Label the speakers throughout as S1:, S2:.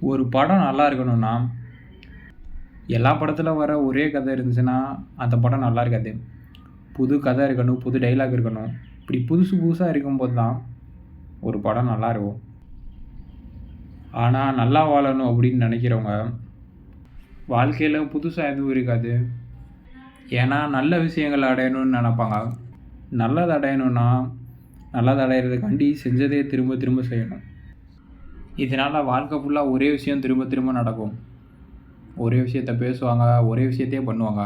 S1: ஒரு படம் நல்லா இருக்கணும்னா எல்லா படத்தில் வர ஒரே கதை இருந்துச்சுன்னா அந்த படம் நல்லா இருக்காது. புது கதை இருக்கணும் புது டைலாக் இருக்கணும். இப்படி புதுசு புதுசாக இருக்கும்போது தான் ஒரு படம் நல்லா இருக்கும். ஆனால் நல்லா வாழணும் அப்படின்னு நினைக்கிறவங்க வாழ்க்கையில் புதுசாக எதுவும் இருக்காது. ஏன்னா நல்ல விஷயங்கள் அடையணும்னு நினைப்பாங்க. நல்லது அடையணும்னா நல்லது அடையிறதுக்காண்டி செஞ்சதே திரும்ப திரும்ப செய்யணும். இதனால் வாழ்க்கை ஃபுல்லாக ஒரே விஷயம் திரும்ப திரும்ப நடக்கும். ஒரே விஷயத்த பேசுவாங்க ஒரே விஷயத்தையே பண்ணுவாங்க.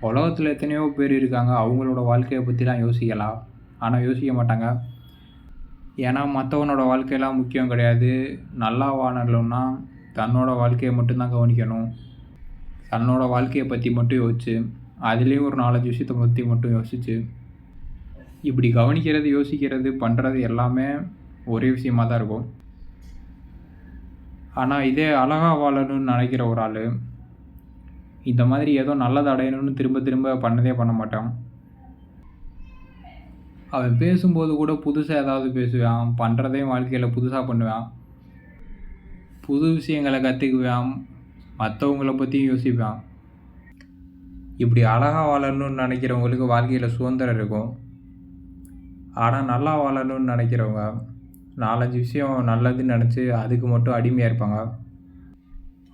S1: உலகத்தில் எத்தனையோ பேர் இருக்காங்க அவங்களோட வாழ்க்கையை பற்றிலாம் யோசிக்கலாம். ஆனால் யோசிக்க மாட்டாங்க. ஏன்னா மற்றவனோட வாழ்க்கையெல்லாம் முக்கியம் கிடையாது. நல்லா வாழணும்னா தன்னோட வாழ்க்கையை மட்டும்தான் கவனிக்கணும். தன்னோட வாழ்க்கையை பற்றி மட்டும் யோசிச்சு அதுலேயும் ஒரு நாலஞ்சு விஷயத்தை பற்றி மட்டும் யோசிச்சு. இப்படி கவனிக்கிறது யோசிக்கிறது பண்ணுறது எல்லாமே ஒரே விஷயமாக தான் இருக்கும். ஆனால் இதே அழகாக வாழணும்னு நினைக்கிற ஒரு ஆள் இந்த மாதிரி ஏதோ நல்லது அடையணும்னு திரும்ப திரும்ப பண்ணதே பண்ண மாட்டான். அவன் பேசும்போது கூட புதுசாக ஏதாவது பேசுவான் பண்ணுறதையும் வாழ்க்கையில் புதுசாக பண்ணுவான். புது விஷயங்களை கற்றுக்குவான் மற்றவங்கள பற்றியும் யோசிப்பான். இப்படி அழகாக வாழணும்னு நினைக்கிறவங்களுக்கு வாழ்க்கையில் சுதந்திரம் இருக்கும். ஆனால் நல்லா வாழணும்னு நினைக்கிறவங்க நாலஞ்சு விஷயம் நல்லதுன்னு நினச்சி அதுக்கு மட்டும் அடிமையாக இருப்பாங்க.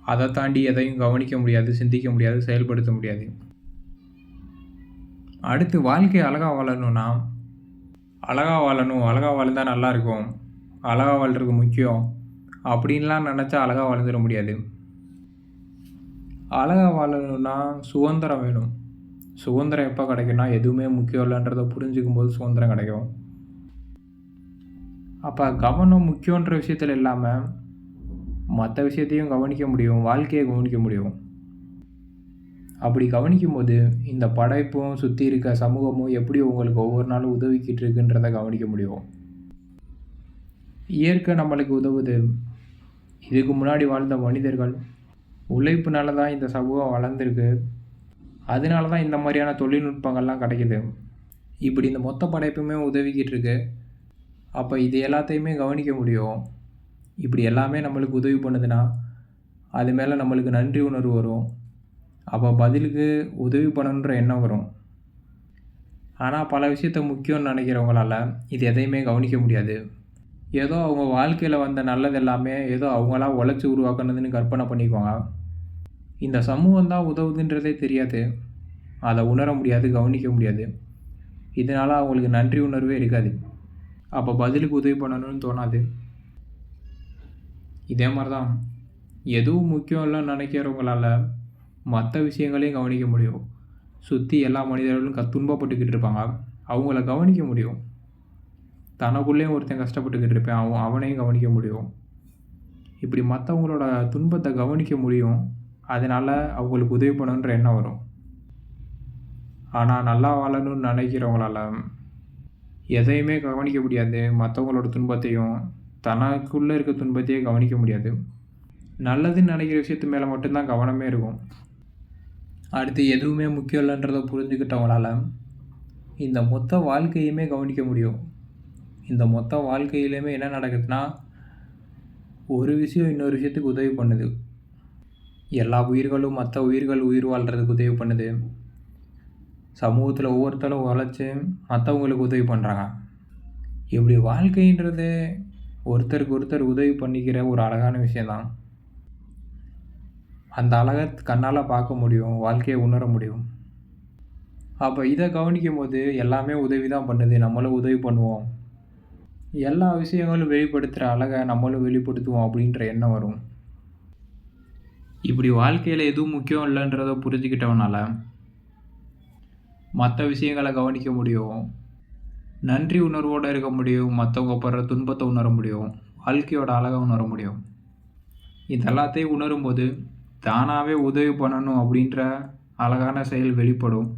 S1: அதை தாண்டி எதையும் கவனிக்க முடியாது சிந்திக்க முடியாது செயல்படுத்த முடியாது. அடுத்து வாழ்க்கையை அழகாக வாழணும்னா அழகாக வாழணும் அழகாக வாழ்ந்தால் நல்லா இருக்கும் அழகாக வாழ்கிறது முக்கியம் அப்படின்லாம் நினச்சா அழகாக வாழ்ந்துட முடியாது. அழகாக வாழணும்னா சுதந்திரம் வேணும். சுதந்திரம் எப்போ கிடைக்கும்னா எதுவுமே முக்கியம் இல்லைன்றதை புரிஞ்சுக்கும் போது சுதந்திரம் கிடைக்கும். அப்போ கவனம் முக்கியன்ற விஷயத்தில் இல்லாமல் மற்ற விஷயத்தையும் கவனிக்க முடியும் வாழ்க்கையை கவனிக்க முடியும். அப்படி கவனிக்கும் போது இந்த படைப்பும் சுற்றி இருக்க சமூகமும் எப்படி உங்களுக்கு ஒவ்வொரு நாளும் உதவிக்கிட்டு இருக்குன்றதை கவனிக்க முடியும். இயற்கை நம்மளுக்கு உதவுது. இதுக்கு முன்னாடி வாழ்ந்த மனிதர்கள் உழைப்புனால தான் இந்த சமூகம் வளர்ந்துருக்கு. அதனால தான் இந்த மாதிரியான தொழில்நுட்பங்கள்லாம் கிடைக்குது. இப்படி இந்த மொத்த படைப்புமே உதவிக்கிட்டு இருக்குது அப்போ இது எல்லாத்தையுமே கவனிக்க முடியும். இப்படி எல்லாமே நம்மளுக்கு உதவி பண்ணுதுன்னா அது மேலே நம்மளுக்கு நன்றி உணர்வு வரும். அப்போ பதிலுக்கு உதவி பண்ணணுன்ற எண்ணம் வரும். ஆனால் பல விஷயத்த முக்கியம்னு நினைக்கிறவங்களால இது எதையுமே கவனிக்க முடியாது. ஏதோ அவங்க வாழ்க்கையில் வந்த நல்லது எல்லாமே ஏதோ அவங்களா உழைச்சி உருவாக்குனதுன்னு கற்பனை பண்ணிக்குவாங்க இந்த சமூகம் தான் உதவுதுன்றதே தெரியாது. அதை உணர முடியாது கவனிக்க முடியாது. இதனால் அவங்களுக்கு நன்றி உணர்வே இருக்காது. அப்போ பதிலுக்கு உதவி பண்ணணும்னு தோணாது. இதே மாதிரி தான் எதுவும் முக்கியம் இல்லைன்னு நினைக்கிறவங்களால மற்ற விஷயங்களையும் கவனிக்க முடியும். சுற்றி எல்லா மனிதர்களும் க துன்பப்பட்டுக்கிட்டு இருப்பாங்க. அவங்கள கவனிக்க முடியும். தனக்குள்ளேயும் ஒருத்தன் கஷ்டப்பட்டுக்கிட்டு இருப்பேன். அவன் அவனையும் கவனிக்க முடியும். இப்படி மற்றவங்களோட துன்பத்தை கவனிக்க முடியும். அதனால் அவங்களுக்கு உதவி பண்ணணுன்ற எண்ணம் வரும். ஆனால் நல்லா வாழணும்னு நினைக்கிறவங்களால எதையுமே கவனிக்க முடியாது. மற்றவங்களோட துன்பத்தையும் தனக்குள்ளே இருக்க துன்பத்தையே கவனிக்க முடியாது. நல்லதுன்னு நினைக்கிற விஷயத்து மேலே மட்டும்தான் கவனமே இருக்கும். அடுத்து எதுவுமே முக்கியம் இல்லைன்றதை புரிஞ்சுக்கிட்டவங்களால இந்த மொத்த வாழ்க்கையுமே கவனிக்க முடியும். இந்த மொத்த வாழ்க்கையிலையுமே என்ன நடக்குதுன்னா ஒரு விஷயம் இன்னொரு விஷயத்துக்கு உதவி பண்ணுது. எல்லா உயிர்களும் மற்ற உயிர்கள் உயிர் வாழ்கிறதுக்கு உதவி பண்ணுது. சமூகத்தில் ஒவ்வொருத்தரும் உழைச்சி மற்றவங்களுக்கு உதவி பண்ணுறாங்க இப்படி வாழ்க்கைன்றது ஒருத்தருக்கு ஒருத்தர் உதவி பண்ணிக்கிற ஒரு அழகான விஷயந்தான் அந்த அழகை கண்ணால் பார்க்க முடியும் வாழ்க்கையை உணர முடியும். அப்போ இதை கவனிக்கும் போது எல்லாமே உதவி தான் பண்ணுது நம்மளும் உதவி பண்ணுவோம். எல்லா விஷயங்களும் வெளிப்படுத்துகிற அழகை நம்மளும் வெளிப்படுத்துவோம் அப்படின்ற எண்ணம் வரும். இப்படி வாழ்க்கையில் எதுவும் முக்கியம் இல்லைன்றதை புரிஞ்சுக்கிட்டவனால மற்ற விஷயங்களை கவனிக்க முடியும். நன்றி உணர்வோடு இருக்க முடியும். மற்றவங்க படுற துன்பத்தை உணர முடியும். வாழ்க்கையோட அழகை உணர முடியும். இதெல்லாத்தையும் உணரும்போது தானாகவே உதவி பண்ணணும் அப்படின்ற அழகான செயல் வெளிப்படும்.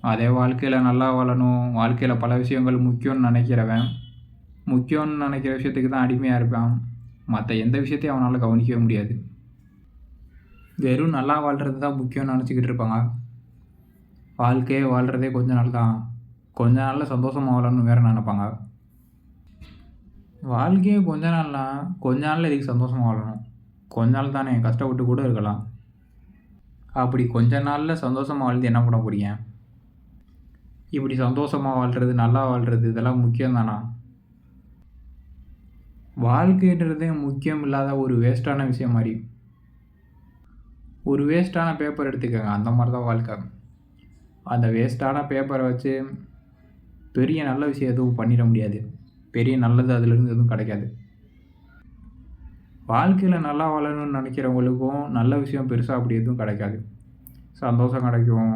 S1: அதே வாழ்க்கையில் நல்லா வாழணும். வாழ்க்கையில் பல விஷயங்கள் முக்கியம்னு நினைக்கிறவன் முக்கியம்னு நினைக்கிற விஷயத்துக்கு தான் அடிமையாக இருப்பான். மற்ற எந்த விஷயத்தையும் அவனால் கவனிக்கவே முடியாது. வெறும் நல்லா வாழ்கிறது தான் முக்கியம்னு நினச்சிக்கிட்டு இருப்பாங்க. வாழ்க்கையே வாழ்கிறதே கொஞ்ச நாள் தான். கொஞ்ச நாளில் சந்தோஷமாக வாழணும்னு வேறு நினைப்பாங்க? வாழ்க்கையே கொஞ்ச நாள்லாம் கொஞ்ச நாளில் இதுக்கு சந்தோஷமாக வாழணும்? கொஞ்ச நாள் தானே கஷ்டப்பட்டு கூட இருக்கலாம். அப்படி கொஞ்ச நாளில் சந்தோஷமாக வாழ்ந்து என்ன பண்ண போறீங்க? இப்படி சந்தோஷமாக வாழ்கிறது நல்லா வாழ்கிறது இதெல்லாம் முக்கியம் தானா? வாழ்க்கைன்றதே முக்கியம் இல்லாத ஒரு வேஸ்ட்டான விஷயம் மாதிரி. ஒரு வேஸ்ட்டான பேப்பர் எடுத்துக்கோங்க. அந்த மாதிரி தான் வாழ்க்கை. அந்த வேஸ்ட்டான பேப்பரை வச்சு பெரிய நல்ல விஷயம் எதுவும் பண்ணிட முடியாது. பெரிய நல்லது அதுலேருந்து எதுவும் கிடைக்காது. வாழ்க்கையில் நல்லா வாழணும்னு நினைக்கிறவங்களுக்கும் நல்ல விஷயம் பெருசாக அப்படி எதுவும் கிடைக்காது. சந்தோஷம் கிடைக்கும்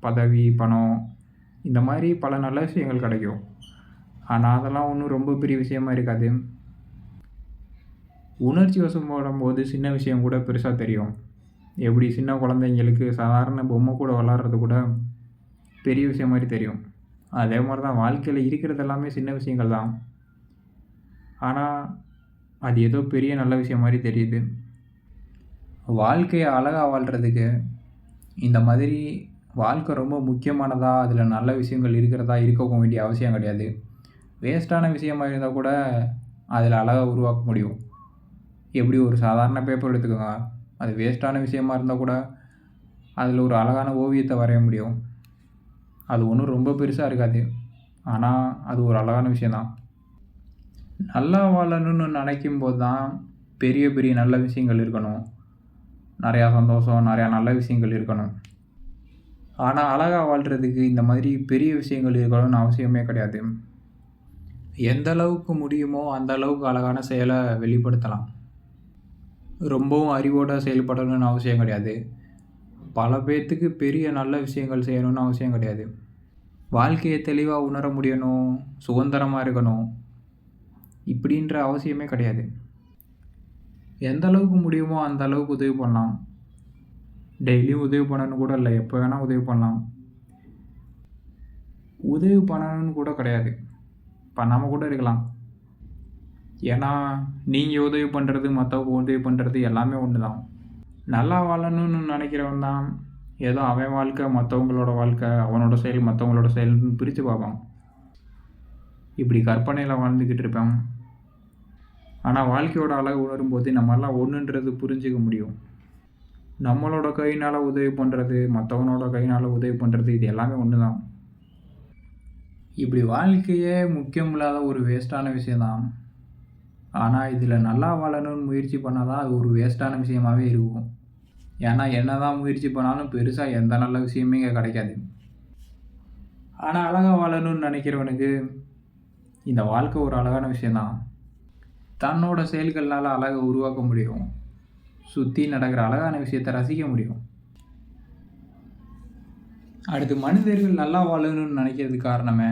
S1: பதவி பணம் இந்த மாதிரி பல நல்ல விஷயங்கள் கிடைக்கும். ஆனால் அதெல்லாம் ஒன்றும் ரொம்ப பெரிய விஷயமா இருக்காது. உணர்ச்சி வசம் போடும்போது சின்ன விஷயம் கூட பெருசாக தெரியும். எப்படி சின்ன குழந்தைங்களுக்கு சாதாரண பொம்மை கூட விளாட்றது கூட பெரிய விஷயம் மாதிரி தெரியும். அதே மாதிரி தான் வாழ்க்கையில் இருக்கிறது எல்லாமே சின்ன விஷயங்கள் தான். ஆனால் அது ஏதோ பெரிய நல்ல விஷயம் மாதிரி தெரியுது. வாழ்க்கையை அழகாக வாழ்கிறதுக்கு இந்த மாதிரி வாழ்க்கை ரொம்ப முக்கியமானதா அதில் நல்ல விஷயங்கள் இருக்கிறதா இருக்க வேண்டிய அவசியம் கிடையாது. வேஸ்ட்டான விஷயமா இருந்தால் கூட அதில் அழகாக உருவாக்க முடியும். எப்படி ஒரு சாதாரண பேப்பர் எடுத்துக்கோங்க. அது வேஸ்ட்டான விஷயமா இருந்தால் கூட அதில் ஒரு அழகான ஓவியத்தை வரைய முடியும். அது ஒன்றும் ரொம்ப பெருசாக இருக்காது. ஆனால் அது ஒரு அழகான விஷயந்தான் நல்லா வாழணும்னு நினைக்கும் போது தான் பெரிய பெரிய நல்ல விஷயங்கள் இருக்கணும். நிறையா சந்தோஷம் நிறையா நல்ல விஷயங்கள் இருக்கணும். ஆனால் அழகாக வாழ்கிறதுக்கு இந்த மாதிரி பெரிய விஷயங்கள் இருக்கணும்னு அவசியமே கிடையாது. எந்த அளவுக்கு முடியுமோ அந்த அளவுக்கு அழகான செயலை வெளிப்படுத்தலாம். ரொம்பவும் அறிவோடு செயல்படணும்னு அவசியம் கிடையாது. பல பேர்த்துக்கு பெரிய நல்ல விஷயங்கள் செய்யணும்னு அவசியம் கிடையாது. வாழ்க்கையை தெளிவாக உணர முடியணும் சுதந்திரமாக இருக்கணும் இப்படின்ற அவசியமே கிடையாது. எந்த அளவுக்கு முடியுமோ அந்த அளவுக்கு உதவி பண்ணலாம். டெய்லியும் உதவி பண்ணணும்னு கூட இல்லை எப்போ வேணால் உதவி பண்ணலாம். உதவி பண்ணணும்னு கூட கிடையாது. பண்ணாமல் கூட இருக்கலாம். ஏன்னா நீங்கள் உதவி பண்ணுறது மற்றவங்க உதவி பண்ணுறது எல்லாமே ஒன்று தான் நல்லா வாழணும்னு நினைக்கிறவன் தான். ஏதோ அவன் வாழ்க்கை மற்றவங்களோட வாழ்க்கை அவனோட செயல் மற்றவங்களோட செயல்னு பிரித்து பார்ப்பான். இப்படி கற்பனையில் வாழ்ந்துக்கிட்டு இருப்பேன். ஆனால் வாழ்க்கையோட அழகு உணரும்போது நம்மெல்லாம் ஒன்றுன்றது புரிஞ்சிக்க முடியும். நம்மளோட கையினால் உதவி பண்ணுறது மற்றவனோட கையினால் உதவி பண்ணுறது இது எல்லாமே ஒன்று தான் இப்படி வாழ்க்கையே முக்கியம் இல்லாத ஒரு வேஸ்ட்டான விஷயந்தான் ஆனால் இதில் நல்லா வாழணும்னு முயற்சி பண்ணால் தான் அது ஒரு வேஸ்ட்டான விஷயமாகவே இருக்கும். ஏன்னா என்ன தான் முயற்சி பண்ணாலும் பெருசாக எந்த நல்ல விஷயமே இங்கே கிடைக்காது. ஆனால் அழகாக வாழணும்னு நினைக்கிறவனுக்கு இந்த வாழ்க்கை ஒரு அழகான விஷயந்தான் தன்னோட செயல்கள்னால் அழகை உருவாக்க முடியும். சுற்றி நடக்கிற அழகான விஷயத்தை ரசிக்க முடியும். அடுத்து மனிதர்கள் நல்லா வாழணும்னு நினைக்கிறதுக்கு காரணமே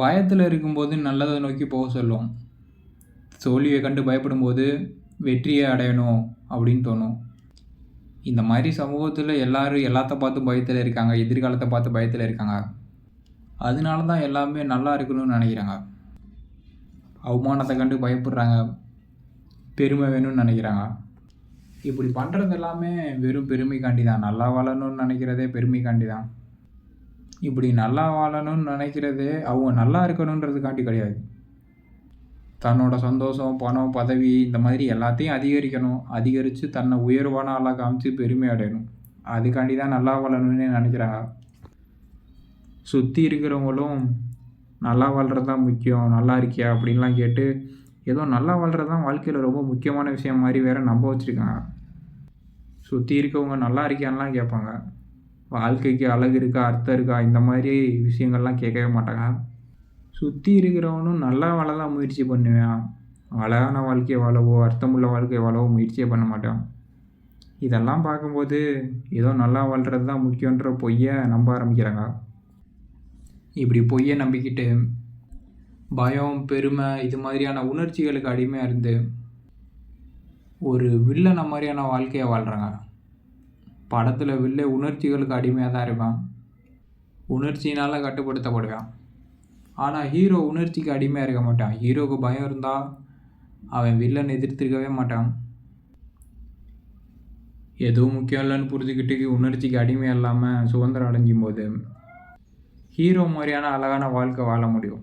S1: பயத்தில் இருக்கும்போது நல்லதை நோக்கி போக சொல்லும். தோல்வியை கண்டு பயப்படும்போது வெற்றியை அடையணும் அப்படின்னு தோணும். இந்த மாதிரி சமூகத்தில் எல்லோரும் எல்லாத்த பார்த்து பயத்தில் இருக்காங்க எதிர்காலத்தை பார்த்து பயத்தில் இருக்காங்க. அதனால தான் எல்லாமே நல்லா இருக்கணும்னு நினைக்கிறாங்க. அவமானத்தை கண்டு பயப்படுறாங்க பெருமை வேணும்னு நினைக்கிறாங்க. இப்படி பண்ணுறது எல்லாமே வெறும் பெருமைக்காண்டி தான் நல்லா வாழணும்னு நினைக்கிறதே பெருமைக்காண்டி தான் இப்படி நல்லா வாழணும்னு நினைக்கிறதே அவங்க நல்லா இருக்கணுன்றதுக்காண்டி கிடையாது. தன்னோட சந்தோஷம் பணம் பதவி இந்த மாதிரி எல்லாத்தையும் அதிகரிக்கணும். அதிகரித்து தன்னை உயர்வான ஆளாக காமிச்சு பெருமை அடையணும். அதுக்காண்டி தான் நல்லா வாழணும்னு நினைக்கிறாங்க. சுற்றி இருக்கிறவங்களும் நல்லா வாழ்கிறது தான் முக்கியம் நல்லா இருக்கியா? அப்படின்லாம் கேட்டு ஏதோ நல்லா வாழ்கிறது தான் வாழ்க்கையில் ரொம்ப முக்கியமான விஷயம் மாதிரி வேறு நம்ப வச்சுருக்காங்க. சுற்றி இருக்கவங்க நல்லா இருக்கியான்லாம் கேட்பாங்க. வாழ்க்கைக்கு அழகு இருக்கா அர்த்தம் இருக்கா? இந்த மாதிரி விஷயங்கள்லாம் கேட்கவே மாட்டாங்க. சுற்றி இருக்கிறவனும் நல்லா வாழ தான் முயற்சி பண்ணுவேன். அழகான வாழ்க்கையை வாழவோ அர்த்தமுள்ள வாழ்க்கையை வாழவோ முயற்சியே பண்ண மாட்டான். இதெல்லாம் பார்க்கும்போது ஏதோ நல்லா வாழ்கிறது தான் முக்கியன்ற பொய்யை நம்ப ஆரம்பிக்கிறாங்க. இப்படி பொய்யை நம்பிக்கிட்டு பயம் பெருமை இது மாதிரியான உணர்ச்சிகளுக்கு அடிமையாக இருந்து ஒரு வில்லனை மாதிரியான வாழ்க்கையை வாழ்கிறாங்க படத்தில் வில்ல உணர்ச்சிகளுக்கு அடிமையாக தான் இருப்பான். உணர்ச்சினால் கட்டுப்படுத்தப்படுவான். ஆனால் ஹீரோ உணர்ச்சிக்கு அடிமையாக இருக்க மாட்டான். ஹீரோவுக்கு பயம் இருந்தால் அவன் வில்லன் எதிர்த்திருக்கவே மாட்டான். எதுவும் முக்கியம் இல்லைன்னு புரிஞ்சுக்கிட்டு உணர்ச்சிக்கு அடிமை இல்லாமல் சுதந்திரம் அடைஞ்சும் போது ஹீரோ மாதிரியான அழகான வாழ்க்கை வாழ முடியும்.